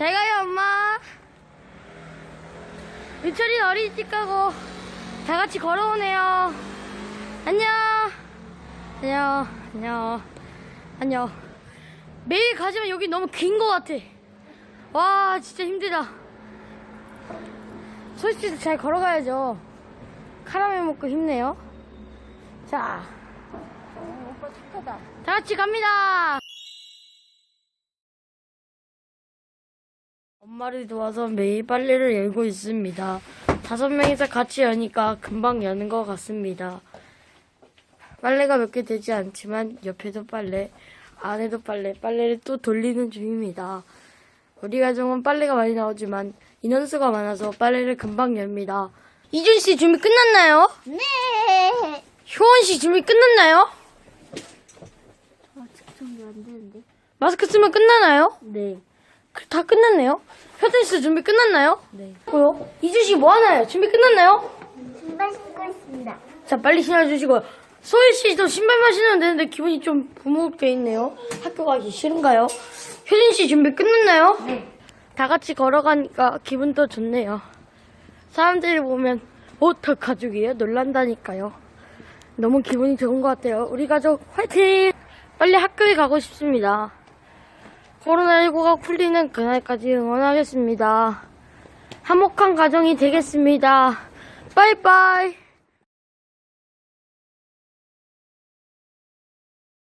잘 가요, 엄마. 유철이는 어린이집 가고 다 같이 걸어오네요. 안녕. 안녕. 안녕. 안녕. 매일 가지만 여기 너무 긴 것 같아. 와, 진짜 힘들다. 솔직히 잘 걸어가야죠. 카라멜 먹고 힘내요. 자. 오빠 착하다. 다 같이 갑니다. 엄마를 도와서 매일 빨래를 열고 있습니다. 다섯 명이서 같이 여니까 금방 여는 것 같습니다. 빨래가 몇 개 되지 않지만 옆에도 빨래, 안에도 빨래, 빨래를 또 돌리는 중입니다. 우리 가정은 빨래가 많이 나오지만 인원수가 많아서 빨래를 금방 엽니다. 이준 씨 준비 끝났나요? 네. 효원 씨 준비 끝났나요? 아, 측정이 안 되는데. 마스크 쓰면 끝나나요? 네. 그- 다 끝났네요. 효진 씨 준비 끝났나요? 네. 뭐요? 이준 씨뭐 하나요? 준비 끝났나요? 신발 신고 있습니다. 자, 빨리 신어주시고요. 소희 씨도 신발만 신으면 되는데 기분이 좀 부무룩돼 있네요. 학교 가기 싫은가요? 효진 씨 준비 끝났나요? 네. 다 같이 걸어가니까 기분도 좋네요. 사람들이 보면 어떡 가족이에요? 놀란다니까요. 너무 기분이 좋은 것 같아요. 우리 가족 화이팅! 빨리 학교에 가고 싶습니다. 코로나19가 풀리는 그날까지 응원하겠습니다. 화목한 가정이 되겠습니다. 빠이빠이!